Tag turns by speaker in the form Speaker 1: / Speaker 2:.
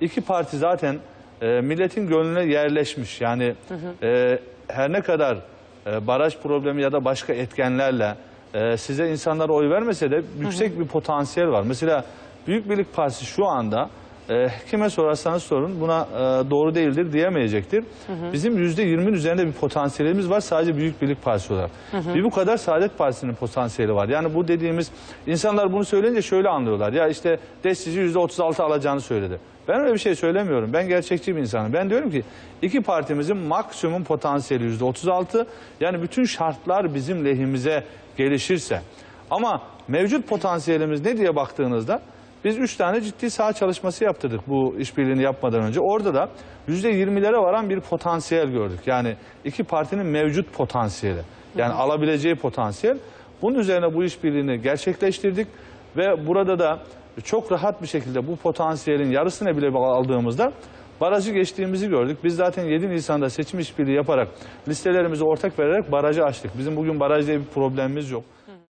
Speaker 1: İki parti zaten e, milletin gönlüne yerleşmiş. Yani e, her ne kadar e, baraj problemi ya da başka etkenlerle e, size insanlar oy vermese de yüksek bir potansiyel var. Mesela Büyük Birlik Partisi şu anda e, kime sorarsanız sorun buna e, doğru değildir diyemeyecektir. Bizim yüzde yirminin üzerinde bir potansiyelimiz var sadece Büyük Birlik Partisi olarak. Bir bu kadar Saadet Partisi'nin potansiyeli var. Yani bu dediğimiz insanlar bunu söyleyince şöyle anlıyorlar. Ya işte yüzde otuz altı alacağını söyledi. Ben öyle bir şey söylemiyorum. Ben gerçekçi bir insanım. Ben diyorum ki iki partimizin maksimum potansiyeli yüzde otuz altı. Yani bütün şartlar bizim lehimize gelişirse. Ama mevcut potansiyelimiz ne diye baktığınızda biz üç tane ciddi saha çalışması yaptırdık bu işbirliğini yapmadan önce. Orada da yüzde yirmilere varan bir potansiyel gördük. Yani iki partinin mevcut potansiyeli. Yani alabileceği potansiyel. Bunun üzerine bu işbirliğini gerçekleştirdik ve burada da çok rahat bir şekilde bu potansiyelin yarısını bile aldığımızda barajı geçtiğimizi gördük. Biz zaten 7 Nisan'da seçim işbirliği yaparak listelerimizi ortak vererek barajı açtık. Bizim bugün barajda bir problemimiz yok.